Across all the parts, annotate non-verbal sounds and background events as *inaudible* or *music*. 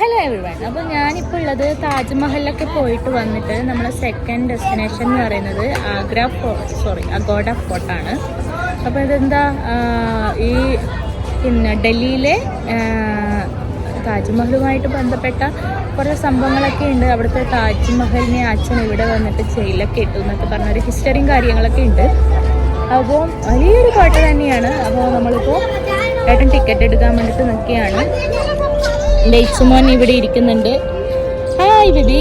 Hello everyone അപ്പോൾ ഞാനിപ്പോൾ ഉള്ളത് താജ്മഹലിലൊക്കെ പോയിട്ട് വന്നിട്ട് നമ്മുടെ സെക്കൻഡ് ഡെസ്റ്റിനേഷൻ എന്ന് പറയുന്നത് ആഗ്ര ഫോർട്ട് സോറി അഗോഡ ഫോർട്ടാണ് അപ്പോൾ ഇതെന്താ ഈ പിന്നെ ഡൽഹിയിലെ താജ്മഹലുമായിട്ട് ബന്ധപ്പെട്ട കുറേ സംഭവങ്ങളൊക്കെ ഉണ്ട്. അവിടുത്തെ താജ്മഹലിനെ അച്ഛൻ ഇവിടെ വന്നിട്ട് ജയിലൊക്കെ ഇട്ടു എന്നൊക്കെ പറഞ്ഞൊരു ഹിസ്റ്ററിയും കാര്യങ്ങളൊക്കെ ഉണ്ട്. അപ്പോൾ വലിയൊരു കോട്ട തന്നെയാണ്. അപ്പോൾ നമ്മളിപ്പോൾ ഏട്ടൻ ടിക്കറ്റ് എടുക്കാൻ വേണ്ടിയിട്ട് നിൽക്കുകയാണ്. ലൈച്ചുമോൻ ഇവിടെ ഇരിക്കുന്നുണ്ട്. ഹായ് ബിബി.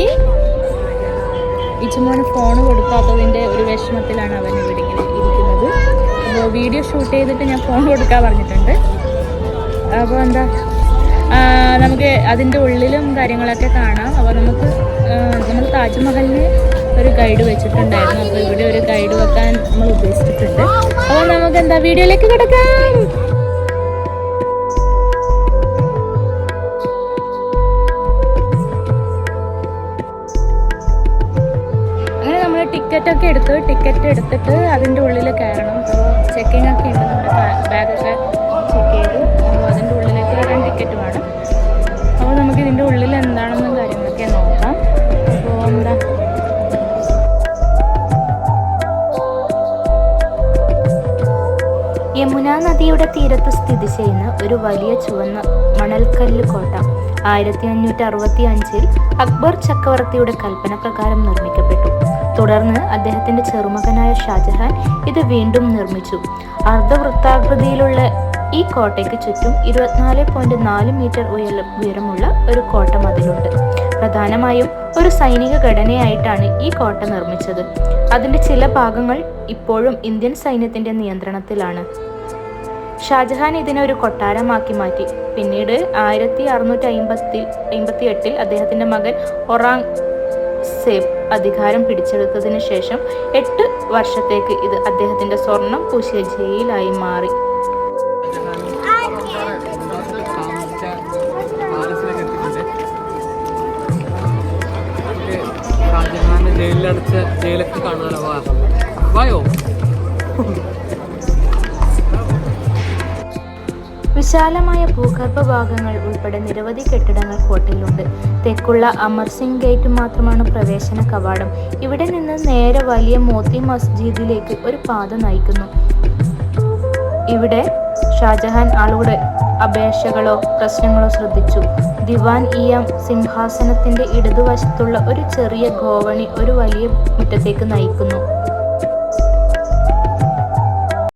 ഇച്ചുമോന് ഫോൺ കൊടുക്കാത്തതിന്റെ ഒരു വിഷമത്തിലാണ് അവൻ ഇവിടെ ഇങ്ങനെ ഇരിക്കുന്നത്. അപ്പോൾ വീഡിയോ ഷൂട്ട് ചെയ്തിട്ട് ഞാൻ ഫോൺ കൊടുക്കാൻ പറഞ്ഞിട്ടുണ്ട്. അപ്പോൾ എന്താ നമുക്ക് അതിന്റെ ഉള്ളിലും കാര്യങ്ങളൊക്കെ കാണാം. അപ്പോൾ നമുക്ക് നമ്മൾ താജ്മഹലിന് ഒരു ഗൈഡ് വെച്ചിട്ടുണ്ടായിരുന്നു. അപ്പോൾ ഇവിടെ ഒരു ഗൈഡ് വെക്കാൻ നമ്മൾ ഉദ്ദേശിച്ചിട്ടുണ്ട്. അപ്പോൾ നമുക്ക് എന്താ വീഡിയോയിലേക്ക് കിടക്കാം. ടിക്കറ്റ് ഒക്കെ എടുത്തു ടിക്കറ്റ് എടുത്തിട്ട് അതിന്റെ ഉള്ളിൽ കയറണം. അപ്പോൾ ചെക്കിംഗ് ഒക്കെ ഉണ്ട് നമ്മുടെ ബാഗൊക്കെ ചെക്ക് ചെയ്തു. അപ്പോൾ അതിന്റെ ഉള്ളിലേക്ക് കയറാൻ ടിക്കറ്റ് വേണം. അപ്പോൾ നമുക്ക് ഇതിന്റെ ഉള്ളിൽ എന്താണെന്നും കാര്യങ്ങളൊക്കെ നോക്കാം. അപ്പോൾ എന്താ? യമുന നദിയുടെ തീരത്ത് സ്ഥിതി ചെയ്യുന്ന ഒരു വലിയ ചുവന്ന മണൽക്കല്ല് കോട്ട ആയിരത്തി അഞ്ഞൂറ്റി അറുപത്തി അഞ്ചിൽ അക്ബർ ചക്രവർത്തിയുടെ കൽപ്പന പ്രകാരം നിർമ്മിക്കപ്പെട്ടു. തുടർന്ന് അദ്ദേഹത്തിന്റെ ചെറുമകനായ ഷാജഹാൻ ഇത് വീണ്ടും നിർമ്മിച്ചു. അർദ്ധവൃത്താകൃതിയിലുള്ള ഈ കോട്ടയ്ക്ക് ചുറ്റും ഇരുപത്തിനാല് പോയിന്റ് നാല് മീറ്റർ ഉയരം ഉയരമുള്ള ഒരു കോട്ട മതിലുണ്ട് പ്രധാനമായും ഒരു സൈനിക ഘടനയായിട്ടാണ് ഈ കോട്ട നിർമ്മിച്ചത്. അതിന്റെ ചില ഭാഗങ്ങൾ ഇപ്പോഴും ഇന്ത്യൻ സൈന്യത്തിന്റെ നിയന്ത്രണത്തിലാണ്. ഷാജഹാൻ ഇതിനെ ഒരു കൊട്ടാരമാക്കി മാറ്റി. പിന്നീട് ആയിരത്തി അറുന്നൂറ്റി അമ്പത്തി അമ്പത്തി എട്ടിൽ അദ്ദേഹത്തിന്റെ മകൻ ഒറാങ് സേബ് അധികാരം പിടിച്ചെടുത്തതിന് ശേഷം എട്ട് വർഷത്തേക്ക് ഇത് അദ്ദേഹത്തിന്റെ സ്വർണം പൂശിയ ജയിലായി മാറി. ജയിലിലടച്ച ജയിലൊക്കെ കാണാനോ വായോ? *laughs* വിശാലമായ ഭൂഗർഭ ഭാഗങ്ങൾ ഉൾപ്പെടെ നിരവധി കെട്ടിടങ്ങൾ ഫോർട്ടിലുണ്ട് തെക്കുള്ള അമർ സിംഗ് ഗേറ്റ് മാത്രമാണ് പ്രവേശന കവാടം. ഇവിടെ നിന്ന് നേരെ വലിയ മോത്തി മസ്ജിദിലേക്ക് ഒരു പാത നയിക്കുന്നു. ഇവിടെ ഷാജഹാൻ ആളുകളുടെ അപേക്ഷകളോ പ്രശ്നങ്ങളോ ശ്രദ്ധിച്ചു. ദിവാൻ ഇയം സിംഹാസനത്തിന്റെ ഇടതുവശത്തുള്ള ഒരു ചെറിയ ഗോവണി ഒരു വലിയ മുറ്റത്തേക്ക് നയിക്കുന്നു.